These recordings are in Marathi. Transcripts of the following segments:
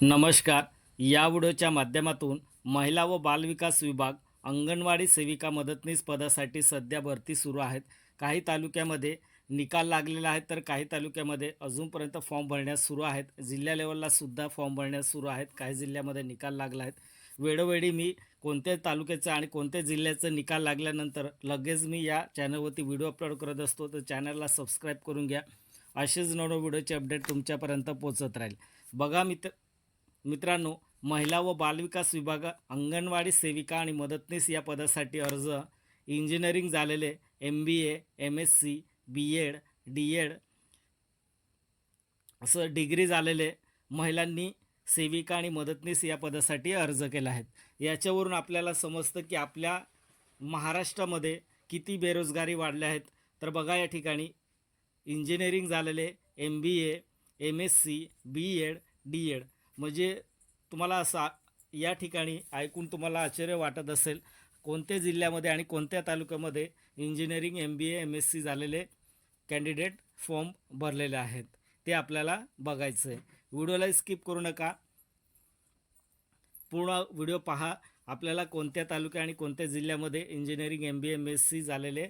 नमस्कार. या व्हिडिओच्या माध्यमातून महिला व बालविकास विभाग अंगणवाडी सेविका मदतनीस पदासाठी सध्या भरती सुरू आहेत. काही तालुक्यामध्ये निकाल लागलेला आहे तर काही तालुक्यामध्ये अजूनपर्यंत फॉर्म भरण्यास सुरू आहेत. जिल्हा लेवलला सुद्धा फॉर्म भरण्यास सुरू आहेत. काही जिल्ह्यामध्ये निकाल लागला आहेत वेळोवेळी मी कोणत्या तालुक्याचं आणि कोणत्या जिल्ह्याचं निकाल लागल्यानंतर लगेच मी या चॅनलवरती व्हिडिओ अपलोड करत असतो. तर चॅनलला सबस्क्राईब करून घ्या. असेच नवं व्हिडिओचे अपडेट तुमच्यापर्यंत पोचत राहील. बघा मित्र मित्रांनो महिला व बालविकास विभाग अंगणवाडी सेविका आणि मदतनीस या पदासाठी अर्ज इंजिनिअरिंग झालेले M B A M S C B Ed D Ed असं डिग्री झालेले महिलांनी सेविका आणि मदतनीस या पदासाठी अर्ज केला आहे. याच्यावरून आपल्याला समजतं की आपल्या महाराष्ट्रामध्ये किती बेरोजगारी वाढल्या आहेत. तर बघा या ठिकाणी इंजिनिअरिंग झालेले M B A M S C B Ed D Ed म्हणजे तुम्हाला सा या ठिकाणी ऐकून तुम्हाला आश्चर्य वाटत असेल कोणत्या जिल्ह्यामध्ये आणि कोणत्या तालुक्यामध्ये engineering M B A M S C झालेले कॅन्डिडेट फॉर्म भरलेले आहेत ते आपल्याला बघायचं आहे व्हिडिओला स्किप करू नका. पूर्ण व्हिडिओ पहा आपल्याला कोणत्या तालुक्या आणि कोणत्या जिल्ह्यामध्ये engineering M B M S C झालेले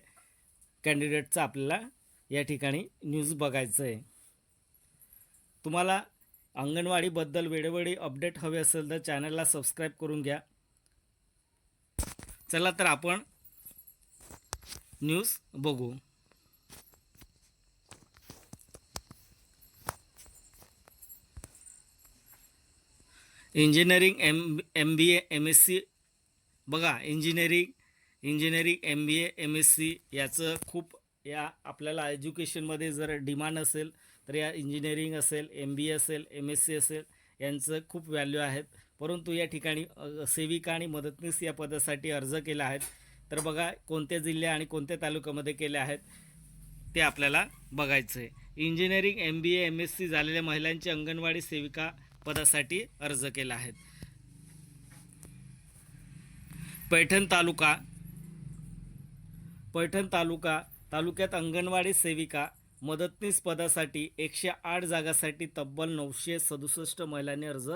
कॅन्डिडेटचं आपल्याला या ठिकाणी न्यूज बघायचं आहे तुम्हाला अंगणवाडीबद्दल वेळोवेळी अपडेट हवे असेल तर चॅनलला सबस्क्राईब करून घ्या. चला तर आपण न्यूज बघू. Engineering M M B A M S C बघा engineering engineering M B A M S C याचं खूप या आपल्याला एज्युकेशनमध्ये जर डिमांड असेल तर या इंजिनिअरिंग असेल एम बी ए असेल एम एस सी असेल यांचं खूप व्हॅल्यू आहेत. परंतु या ठिकाणी सेविका आणि मदतनीस या पदासाठी अर्ज केला आहेत तर बघा कोणत्या जिल्ह्या आणि कोणत्या तालुक्यामध्ये केले आहेत ते आपल्याला बघायचं आहे engineering M B A M S C झालेल्या महिलांची अंगणवाडी सेविका पदासाठी अर्ज केला आहे. पैठण तालुका पैठण तालुका तालुक्यात अंगणवाडी सेविका मदतनीस पदासाठी एकशे आठ जागासाठी तब्बल नऊशे सदुसष्ट महिलांनी अर्ज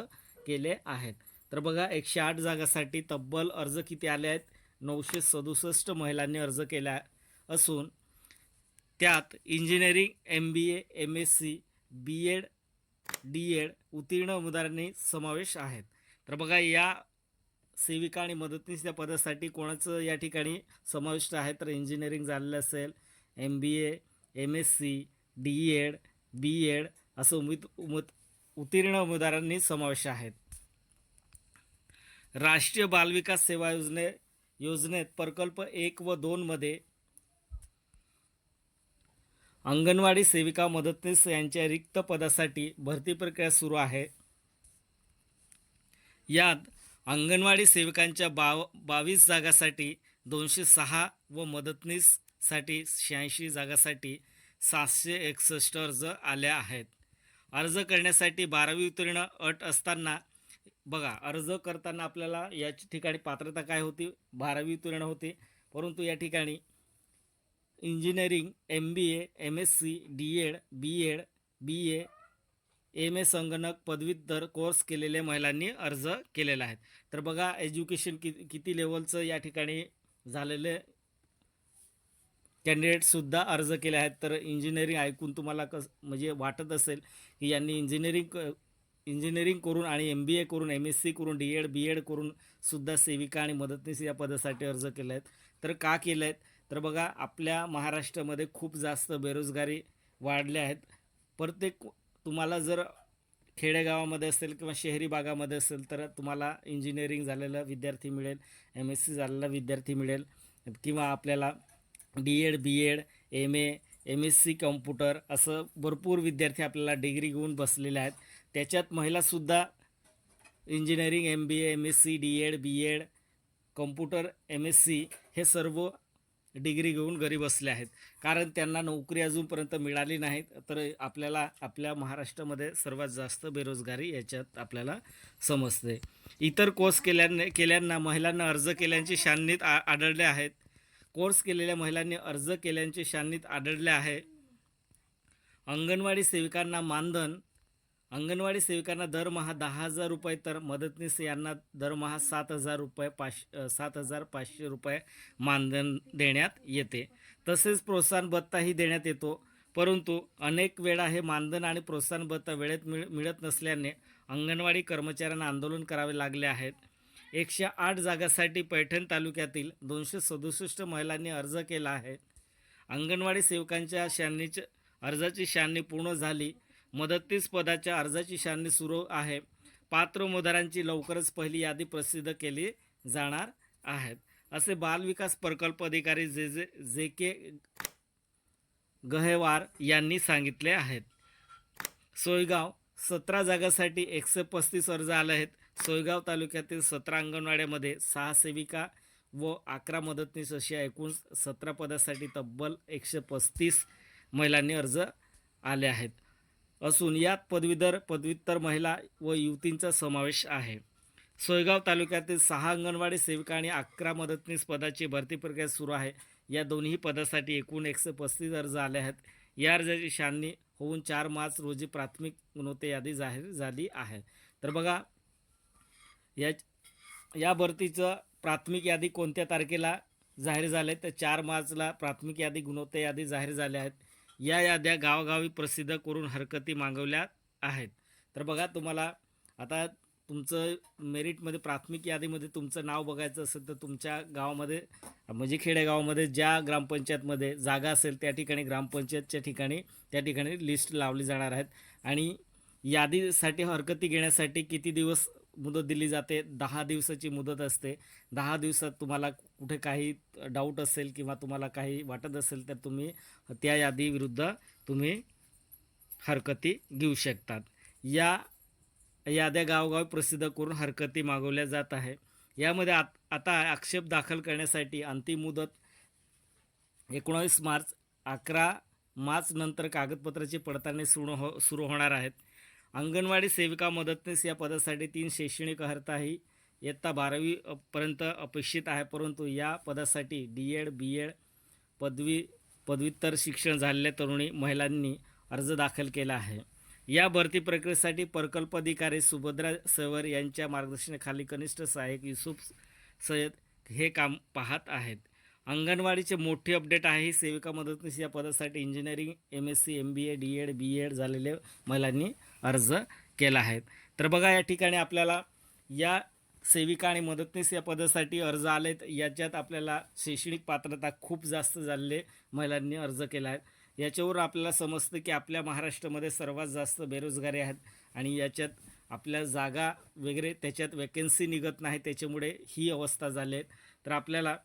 केले आहेत. तर बघा एकशे आठ जागासाठी तब्बल अर्ज किती आले आहेत? नऊशे सदुसष्ट महिलांनी अर्ज केला असून त्यात engineering M B A M S C B Ed D Ed उत्तीर्ण उमेदवारांनी समावेश आहेत. तर बघा या सेविका आणि मदतनीस या पदासाठी कोणाचं या ठिकाणी समाविष्ट आहे? तर इंजिनिअरिंग झालेलं असेल M B A M S C D Ed B Ed असं उमेद उमत उत्तीर्ण उमेदवारांनी समावेश आहेत. राष्ट्रीय बालविकास सेवा योजने योजनेत प्रकल्प एक व दोनमध्ये अंगणवाडी सेविका मदतनीस यांच्या रिक्त पदासाठी भरती प्रक्रिया सुरू आहे. यात अंगणवाडी सेविकांच्या बाव बावीस जागासाठी दोनशे सहा व मदतनीस साठी शहाऐंशी जागासाठी सातशे एकसष्ट अर्ज आल्या आहेत. अर्ज करण्यासाठी बारावी उत्तीर्ण अट असताना बघा अर्ज करताना आपल्याला या ठिकाणी पात्रता काय होती? बारावी उत्तीर्ण होती. परंतु या ठिकाणी engineering M B A M S C D Ed B Ed B A M A संगणक पदवीधर कोर्स केलेल्या महिलांनी अर्ज केलेला आहे. तर बघा एज्युकेशन कि किती लेवलचं या ठिकाणी झालेले कॅन्डिडेटसुद्धा अर्ज केले आहेत. तर इंजिनिअरिंग ऐकून तुम्हाला कस म्हणजे वाटत असेल की यांनी इंजिनिअरिंग इंजिनिअरिंग करून आणि एम बी ए करून एम एस सी करून डी एड बी एड करूनसुद्धा सेविका आणि मदतनीस या पदासाठी अर्ज केले आहेत. तर का केले आहेत? तर बघा आपल्या महाराष्ट्रामध्ये खूप जास्त बेरोजगारी वाढल्या आहेत. प्रत्येक तुम्हाला जर खेडेगावामध्ये असेल किंवा शहरी भागामध्ये असेल तर तुम्हाला इंजिनिअरिंग झालेला विद्यार्थी मिळेल एम एस सी झालेला विद्यार्थी मिळेल किंवा आपल्याला D Ed B Ed M A M S C computer असं भरपूर विद्यार्थी आपल्याला डिग्री घेऊन बसलेले आहेत. त्याच्यात महिलासुद्धा engineering M B A M S C D Ed B Ed computer M S C हे सर्व डिग्री घेऊन घरी बसले आहेत. कारण त्यांना नोकरी अजूनपर्यंत मिळाली नाहीत. तर आपल्याला आपल्या महाराष्ट्रामध्ये सर्वात जास्त बेरोजगारी याच्यात आपल्याला समजते. इतर कोर्स केल्याने केल्यांना महिलांना अर्ज केल्यांची शान्नीत आ आढळले आहेत. कोर्स केलेल्या महिलांनी अर्ज केल्यांचे शान्नीत आढळले आहे. अंगणवाडी सेविकांना मानधन अंगणवाडी सेविकांना दरमहा दहा हजार रुपये तर मदतनीस यांना दरमहा सात हजार रुपये पाच सात हजार पाचशे रुपये मानधन देण्यात येते. तसेच प्रोत्साहन भत्ताही देण्यात येतो. परंतु अनेक वेळा हे मानधन आणि प्रोत्साहन भत्ता वेळेत मिळ मिळत नसल्याने अंगणवाडी कर्मचाऱ्यांना आंदोलन करावे लागले आहेत. एकशे आठ जागासाठी पैठण तालुक्यातील दोनशे सदुसष्ट महिलांनी अर्ज केला आहे. अंगणवाडी सेवकांच्या शांनीच अर्जाची शांनी पूर्ण झाली. मदतीस पदाच्या अर्जाची शांनी सुरू आहे. पात्र उमेदवारांची लवकरच पहिली यादी प्रसिद्ध केली जाणार आहेत. असे बालविकास प्रकल्प अधिकारी जे जे जे के गहेवार यांनी सांगितले आहेत. सोयगाव सतरा जागासाठी एकशे पस्तीस अर्ज आले आहेत. सोयगाव तालुक्यातील सतरा अंगणवाड्यामध्ये सहा सेविका व अकरा मदतनीस अशा एकूण सतरा पदासाठी तब्बल एकशे पस्तीस महिलांनी अर्ज आले आहेत. असून यात पदवीधर पदव्युत्तर महिला व युवतींचा समावेश आहे. सोयगाव तालुक्यातील सहा अंगणवाडी सेविका आणि अकरा मदतनीस पदाची भरती प्रक्रिया सुरू आहे. या दोन्ही पदासाठी एकूण एकशे पस्तीस अर्ज आले आहेत. या अर्जाची शांनी होऊन चार मार्च रोजी प्राथमिक गुणवत्ता यादी जाहीर झाली आहे. तर बघा या या भरतीचं प्राथमिक यादी कोणत्या तारखेला जाहीर झाले तर चार मार्चला प्राथमिक यादी गुणवत्ता यादी जाहीर झाल्या आहेत. या याद्या गावागावी प्रसिद्ध करून हरकती मागवल्या आहेत. तर बघा तुम्हाला आता तुमचं मेरिटमध्ये प्राथमिक यादीमध्ये तुमचं नाव बघायचं असेल तर तुमच्या गावामध्ये म्हणजे खेडेगावामध्ये ज्या ग्रामपंचायतमध्ये जागा असेल त्या ठिकाणी ग्रामपंचायतच्या ठिकाणी त्या ठिकाणी लिस्ट लावली जाणार आहेत. आणि यादीसाठी हरकती घेण्यासाठी किती दिवस मुदत दिली जाते. दहा दिवसाची मुदत असते. दहा दिवसात तुम्हाला कुठे काही डाऊट असेल किंवा तुम्हाला काही वाटत असेल तर तुम्ही त्या यादीविरुद्ध तुम्ही हरकती घेऊ शकतात. या याद्या गावोगावी प्रसिद्ध करून हरकती मागवल्या जात आहे. यामध्ये आत आता आक्षेप दाखल करण्यासाठी अंतिम मुदत एकोणावीस मार्च अकरा मार्च नंतर कागदपत्राची पडताळणी सुरू हो सुरू होणार आहेत. अंगणवाडी सेविका मदतनीस या पदासाठी तीन शैक्षणिक अर्हताही इयत्ता बारावी पर्यंत अपेक्षित आहे परंतु या पदासाठी डी एड बी एड पदवी पदव्युत्तर शिक्षण झालेल्या तरुणी महिलांनी अर्ज दाखल केला आहे. या भरती प्रक्रियेसाठी प्रकल्प अधिकारी सुभद्रा सवर यांच्या मार्गदर्शनाखाली कनिष्ठ सहाय्यक युसुफ सय्यद हे काम पाहत आहेत. अंगणवाडीचे मोठे अपडेट आहे सेविका मदतनीस या पदासाठी engineering M S C M B A D Ed B Ed झालेले महिलांनी अर्ज केला आहे. तर बघा या ठिकाणी आपल्याला या सेविका आणि मदतनीस या पदासाठी अर्ज आलेत. याच्यात आपल्याला शैक्षणिक पात्रता खूप जास्त झालेले महिलांनी अर्ज केला आहे. याच्यावर आपल्याला समजतं की आपल्या महाराष्ट्रामध्ये सर्वात जास्त बेरोजगारी आहेत आणि याच्यात आपल्या जागा वगैरे त्याच्यात वॅकेन्सी निघत नाही त्याच्यामुळे ही अवस्था झाली आहे. तर आपल्याला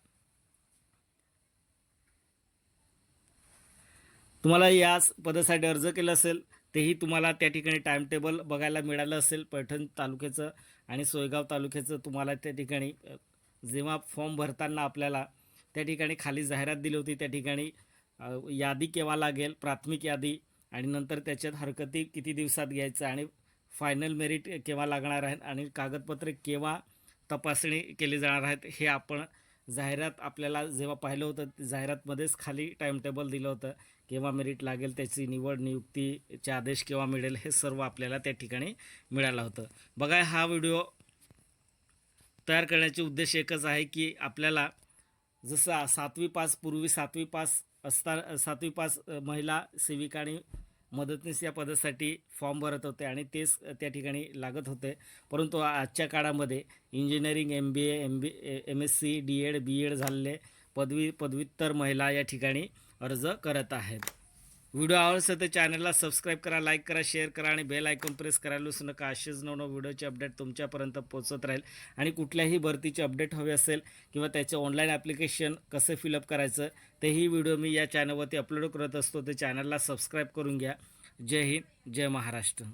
तुम्हाला या पदासाठी अर्ज केला असेल तेही तुम्हाला त्या ठिकाणी टाईमटेबल बघायला मिळालं असेल पैठण तालुक्याचं आणि सोयगाव तालुक्याचं तुम्हाला त्या ठिकाणी जेव्हा फॉर्म भरताना आपल्याला त्या ठिकाणी खाली जाहिरात दिली होती त्या ठिकाणी यादी केव्हा लागेल प्राथमिक यादी आणि नंतर त्याच्यात हरकती किती दिवसात घ्यायचं आणि फायनल मेरिट केव्हा लागणार आहेत आणि कागदपत्रे केव्हा तपासणी केली जाणार आहेत हे आपण जाहिरात आपल्याला जेव्हा पाहिलं होतं जाहिरातमध्येच खाली टाईमटेबल दिलं होतं केव्हा मेरिट लागेल त्याची निवड नियुक्तीचे आदेश केव्हा मिळेल हे सर्व आपल्याला त्या ठिकाणी मिळालं होतं. बघा हा व्हिडिओ तयार करण्याचे उद्देश एकच आहे की आपल्याला जसं सातवी पास पूर्वी सातवी पास असता सातवी पास महिला सेविका आणि मदतनीस या पदासाठी फॉर्म भरत होते आणि तेच त्या ठिकाणी लागत होते. परंतु आजच्या काळामध्ये engineering M B A M B M S C D Ed B Ed झालेले पदवी पदव्युत्तर महिला या ठिकाणी अर्ज करत आहेत. व्हिडिओ आवडला तर चॅनलला सबस्क्राईब करा लाईक करा शेअर करा आणि बेल आयकॉन प्रेस करायला विसरू नका. असेच नवनव व्हिडिओचे अपडेट तुमच्यापर्यंत पोहोचत राहील. आणि कुठल्याही भरतीचे अपडेट हवे असेल किंवा त्याचे ऑनलाईन ॲप्लिकेशन कसे फिलअप करायचं तेही व्हिडिओ मी या चॅनलवरती अपलोड करत असतो. ते चॅनलला सबस्क्राईब करून घ्या. जय हिंद जय महाराष्ट्र.